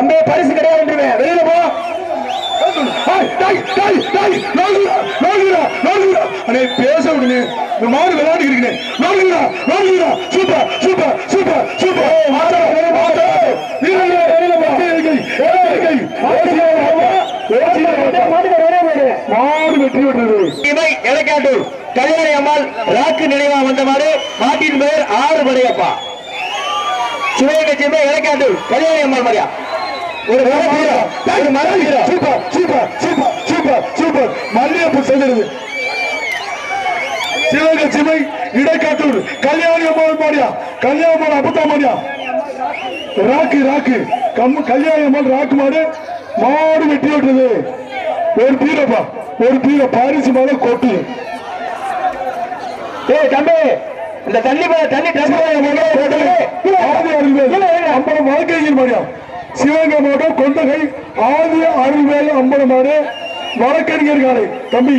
தம்பி பரிசு கிடையாது வெளியில போ. பேச விடுங்க இந்த மாடு நோடுகிறா நோடுகிறா சூப்பர் சூப்பர் சூப்பர் சூப்பர். மாடு வெற்றி பெற்றது. இவை எலக்காட்டூர் கல்யாணி அம்மாள் ராக்கு நினைவா வந்த மாடு மாட்டின் பெயர் ஆறு படையப்பா சிவகங்கை கல்யாணி அம்மாள் மாதிரியா? ஒரு மர வீரர், ஒரு மர வீரர். Super super super super super. மல்லியப்பு செல்லுறது சிவகங்கை சிமை இடைக்காட்டூர் கல்யாணி அம்மாள் மாடியா கல்யாணி அம்மாள் அபத்தா மாடியா ராக்கு ராக்கு. கம் கல்யாணி அம்மாள் ராக்கு மாடு மாடு வெட்டி விட்டுறது ஒரு பீரப்பா ஒரு பீர பாரிசு மாலை கொட்டு ஏய் தம்பி இந்த தண்ணி தண்ணி அருள்வேல் அம்பலம் வாழ்க்கையில் மாடியா? சிவகங்கை மாவட்டம் கொண்டகை ஆதி அருள்வேல் அம்பலம் மாடு வழக்கறிஞர் காலை. தம்பி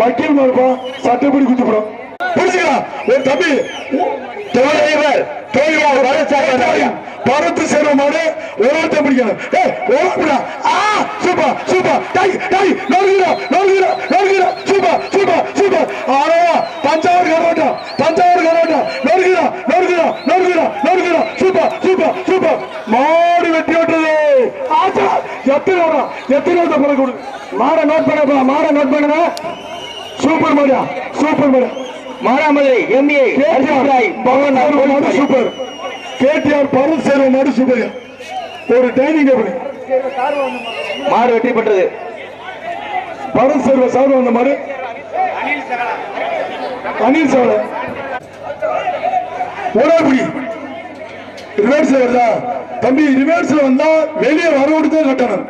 வக்கீல் மாடுப்பா சட்டப்படி குத்துப்புறோம். புரிஞ்சுக்கலாம் ஒரு தம்பி தலைவர் தொழிலாளர் வளர்ச்சி பரத்து சேர ஓரத்தை பிடிக்கணும். ஏய் ஓரப்படா ஆ சூப்பர் சூப்பர். டை டை நோடுகிறா நோடுகிறா மாடை நோட் பண்ண மாடை நோட் பண்ணுங்க சூப்பர் மாடியா சூப்பர் மாடியா மானாமதுரை எம்ஏ மாடு சூப்பர். கேடிஆர் பருவ சேர்வ மாடு சூப்பர். ஒரு டைனிங் டேபிள் மாடு வெற்றி பெற்றது. பருவ சேர்வ சார்பு வந்த மாடு. அனில் சாவல ஓடாபுடி ரிவர்ஸ்ல வருதா? தம்பி ரிவர்ஸ்ல வந்தா வெளியே வர விட்டு கட்டணும்.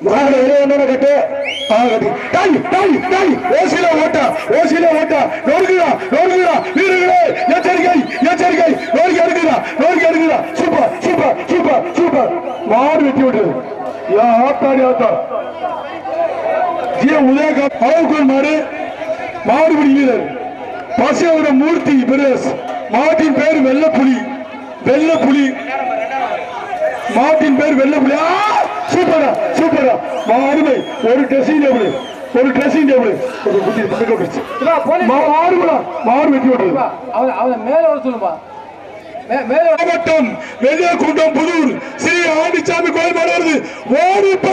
மாடு வெளியே கட்டு. ஆ டாய் டாய் டாய். ஓசில ஓட்டா ஓசில ஓட்டா. நொறுக்குதா நொறுக்குதா வீரர்களே எச்சரிக்கை எச்சரிக்கை. நொறுக்கி எடுக்குதா நொறுக்கி எடுக்குதா. Super super super super. மாடு வெட்டி விட்டுது. யா ஆத்தாடி ஆத்தா. ஜி. உதயகாந்த் அளவுக்குள் மாடு. மாடுபிடி வீரர். பசியோட மூர்த்தி பிரதேஷ். மாட்டின் பேர் வெள்ளப்புலி. வெள்ளப்புலி. மாட்டின் பேர் வெள்ளப்புலி. ஆ! சூப்பரா சூப்பரா. மாறுமை ஒரு ட்ரெஸ்ஸிங் டேபிள் ஒரு ட்ரெஸ்ஸிங் டேபிள் மாறுபடா மாறு வெட்டி விட்டது அவன் அவன் மேல வர சொல்லுப்பா மே- மேல வர- மாவட்டம் வெள்ளையகுண்டம் புதூர். ஸ்ரீ ஆண்டிச்சாமி கோயில் வருது. ஓடி போ.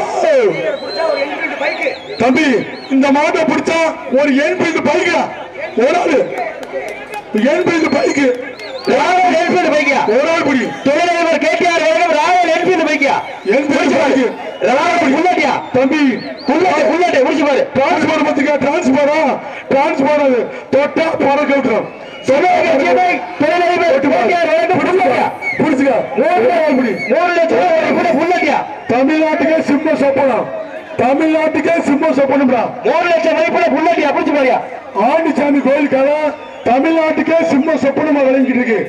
தம்பி இந்த மாட்டை பிடிச்சா ஒரு எண்பது பைக்கா. ஒரு ஆளு. எண்பது பைக்கு. ராயல் என்ஃபீல்டு பைக்கியா ஒரு ஆள் பிடி. தொழிலதிபர் தம்பி புல்லட்டு முடிச்சு பாரு. டிரான்ஸ்போர்ட் பத்துக்கா டிரான்ஸ்போரா டிரான்ஸ்போர்ட் அது. தொட்டா பறக்க விட்டுரும். ஒரு தமிழ்நாட்டுக்கே சிம்ம சொப்பனம். தமிழ்நாட்டுக்கே சிம்ம சொப்பனம்டா மூணு லட்சம் மதிப்புல புல்லட்டியா பிடிச்சு பாரியா? ஆண்டிச்சாமி கோயில் கதை தமிழ்நாட்டுக்கே சிம்ம சொப்பனமா விளங்கிட்டு இருக்கு.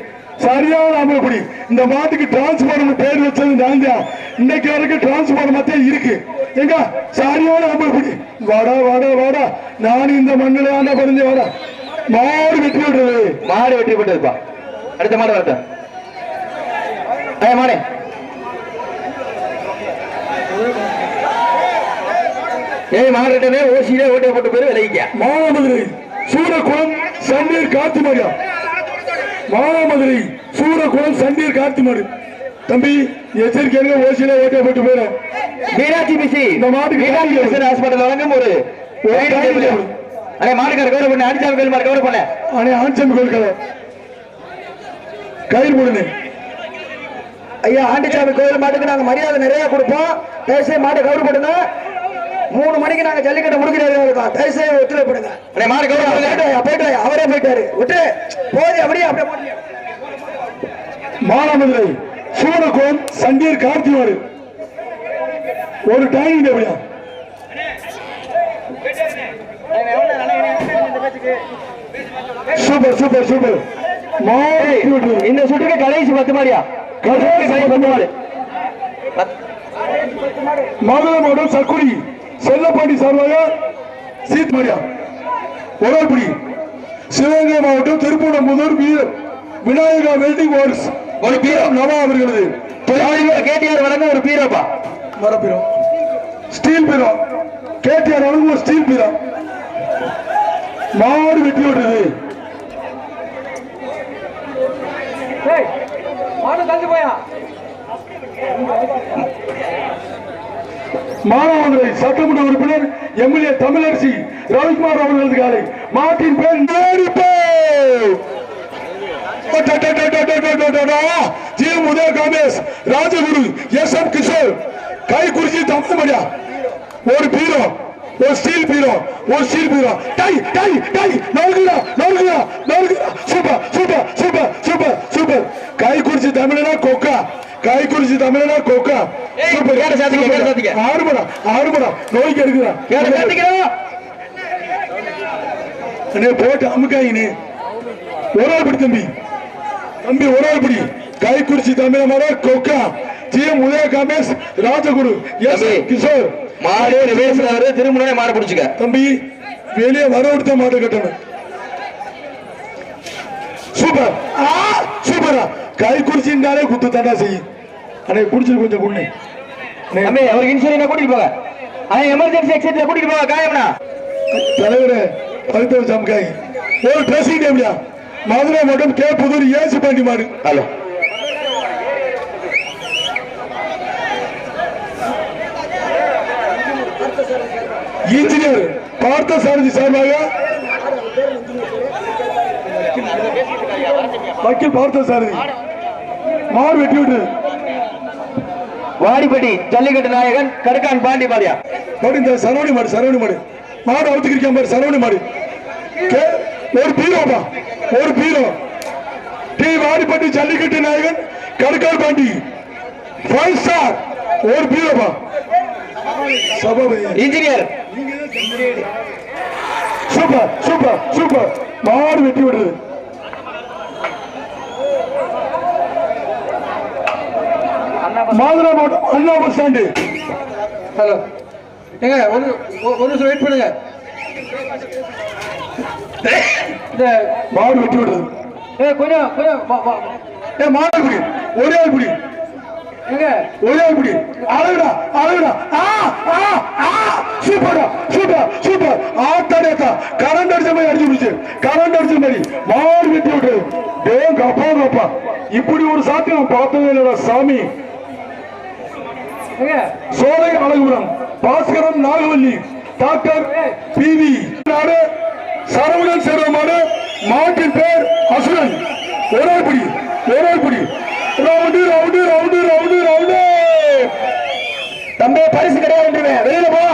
சரியான அமல்படி. இந்த மாட்டுக்கு டிரான்ஸ்பார்மர் பேர் வச்சது நான் தான் இன்னைக்கு வரைக்கும் டிரான்ஸ்பார்மர் மத்திய இருக்கு. எங்க சரியான அமல்படி. வாடா வாடா வாடா. நான் இந்த மண்ணில் ஆண்டா பறிஞ்சு வாடா. மாடு வெட்டி விடுறது. மாடு வெற்றி பெற்றதுப்பா அடுத்த மாடு வரட்டும். ஐயா மாடு. ஏய் மாடு ஓசியிலே ஓட்டை போட்டு பேரு விளைவிக்க மானாமதுரை சூரகுளம் சண்டீர் காத்துமாரியா மானாமதுரை சூரகுளம் சண்டீர் காத்துமாடு தம்பி எச்சரிக்கையாக ஓசியில ஓட்டை போட்டு போயிடும். மீனாட்சி பிசி இந்த மாட்டுக்கு மீனாட்சி மிஷன் ஹாஸ்பிட்டல் வழங்கும் ஒரு அடே மாடுக்கார கவர் பண்ண அடிச்சாமி கோயில் மாடு கவர் பண்ண. அண்ணே ஆஞ்சமி கோயில் கதை. கயிறு ஐயா ஆண்டிச்சாமி கோயில் மாட்டுக்கு நாங்க மரியாதை நிறைய கொடுப்போம். தயவுசெய்து மாட்டை கவர் பண்ணுங்க மூணு மணிக்கு நாங்க ஜல்லிக்கட்டு முடிக்கிறதா இருக்கோம் தயவுசெய்து ஒத்துழைப்படுங்க மாடு போயிட்டு போயிட்டு அவரே போயிட்டாரு. விட்டு போதி அப்படியே அப்படியே மானாமதுரை சூரகுளம் சண்டீர் கார்த்திமாடு ஒரு டைனிங் டேபிளா சூப்பர் சூப்பர் சூப்பர். மாடு. இந்த சுற்றுக்கு கடைசி பத்து மாடியா? கடைசி பத்து மாடு. மதுரை மாவட்டம் சக்குடி செல்லப்பாண்டி சார்பாக சீத் மரியா ஒரல்புடி சிவகங்கை மாவட்டம் திருப்பூணமுதூர் வீர விநாயகா வெல்டிங் ஒர்க்ஸ் ஒரு வீரம் நவா அவர்களது. கேடிஆர் வழங்க ஒரு பீரோப்பா மரப்பீரம் ஸ்டீல் பீரம் கேடிஆர் வழங்கும் ஒரு ஸ்டீல் பீரம் மாடு வெட்டி விடுறது ஏய் மாடு தள்ளி போயா? மானாமதுரை சட்டமன்ற உறுப்பினர் எம்எல்ஏ தமிழரசி ரவிக்குமார் அவர்களது காலை. மாட்டின் பேர் G. Udaya Kamesh Rajaguru S. M. Kishore. Kaikurichi தமிழ்மடியா ஒரு பீரோ ஒரு ஸ்டீல் பீரோ ஒரு ஸ்டீல் பீரோ. டை டை டை. நோ நோக்குறா நோக்குறா super super super super super Kaikurichi தமிழனா கொக்கா கை குறிச்சி தமிழனா கொக்கா ஏய், சூப்பர் கேட சாத்திக்க, கேட சாத்திக்க. ஆறுமடா ஆறுமடா நோய்க்கு எடுக்கிறா யாரை சேர்த்துக்கிறோம் அண்ணே போட்டு அமுக்காயினே ஒரு ஆள் பிடி தம்பி. தம்பி ஒரு ஆள் பிடி. கை குறிச்சி தமிழ மர கொக்கா. ஜி. உதய காமேஷ் ராஜகுரு. எஸ். கிஷோர். மாடு வரு திரும்ப மாடு பிடிச்சுக்க. தம்பி வெளியே வர விட்டு மாட்டை கட்டணும். சூப்பர். சூப்பரா. கை குறிச்சின்னாலே குத்து தண்டா செய்யும். அண்ணே குடிச்சிரு கொஞ்சம் தம்பி அவருக்கு இன்சூரன்ஸ் கூட்டிட்டு போங்க. அவன் எமர்ஜென்சி எக்ஸிட்ல கூட்டிட்டு போங்க காயம்னா. தலைவரே பழுத்த சமக்காய் ஒரு ட்ரெஸ்ஸிங் டேபிளா மதுரை மட்டும் கே புதூர் ஏசி பாண்டி மாடு. ஹலோ. இன்ஜினியர் பார்த்த சாரதி சார்பாக வக்கீல் பார்த்த சாரதி மாடு வெட்டி விட்டு வாடிப்பட்டி ஜல்லிக்கட்டு நாயகன் கடுக்கான் பாண்டி பாரியா. மறுபடியும் இந்த சரவணி மாடு சரவணி மாடு. மாடு அவுத்துக்கிறிக்காம பாரு சரவணி மாடு. ஒரு பீரோப்பா ஒரு பீரோ. டி வாடிப்பட்டி ஜல்லிக்கட்டு நாயகன் கடுக்கால் பாண்டி. ஃபைவ் ஸ்டார் ஒரு பீரோப்பா இன்ஜினியர் சூப்பர் சூப்பர் சூப்பர். மாடு வெட்டி விடுறது மாதுளை மாவட்டம் அண்ணா பஸ் ஸ்டாண்டு. ஹலோ. ஏங்க ஒரு ஒரு- நிமிஷம் வெயிட் பண்ணுங்க. மாடு வெட்டி விடுறது ஏ கொஞ்சம் கொஞ்சம் ஏ மாடு பிடி. ஒரே பிடி. ஏங்க. ஒரே பிடி. அழகுடா அழகுடா. ஆ ஆ சூப்பர்டா சூப்பர் சூப்பர் ஆத்தாடா கரண்ட் அடிச்ச மாதிரி அடிச்சு பிடிச்சு கரண்ட் அடிச்ச மாதிரி மாடு வெட்டி விடுறது டேங்க அப்பா அப்பா இப்படி ஒரு சாத்தியம் பார்த்ததே இல்லடா சாமி ஏங்க சோலை அழகுபுரம் பாஸ்கரம் நாகவல்லி டாக்டர் பிவி நாடு சரவணன் செல்வமாடு மாட்டின் பேர் அசுரன். ஒரே பிடி ஒரே பிடி. Round round round round round. தம்பே பரிசு கிடையாது வெளியில போ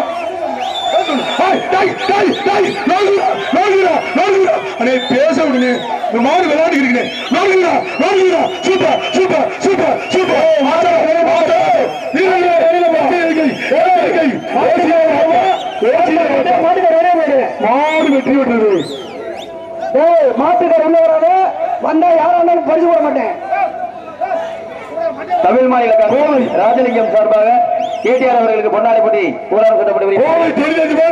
டேய், டேய், டேய், டேய், நோக்குறா, நோக்குறா, நோக்குறா. அண்ணே, பேச விடுங்க இந்த மாடு விளையாண்டு இருக்கேன் நோக்குறா நோக்குறா சூப்பர் சூப்பர் சூப்பர் சூப்பர் மாட்டா மாட்டா நீங்க மாடு வெற்றி விட்டது மாட்டுக்கார உள்ள வராது. வந்தா யாரா இருந்தாலும் பரிசு போட மாட்டேன். தமிழ் மாநில ராஜலிங்கம் சார்பாக கேடிஆர் அவர்களுக்கு பொன்னாடிப்பட்டி ஊராட்சி சட்டப்படி கோவை தெரிஞ்சது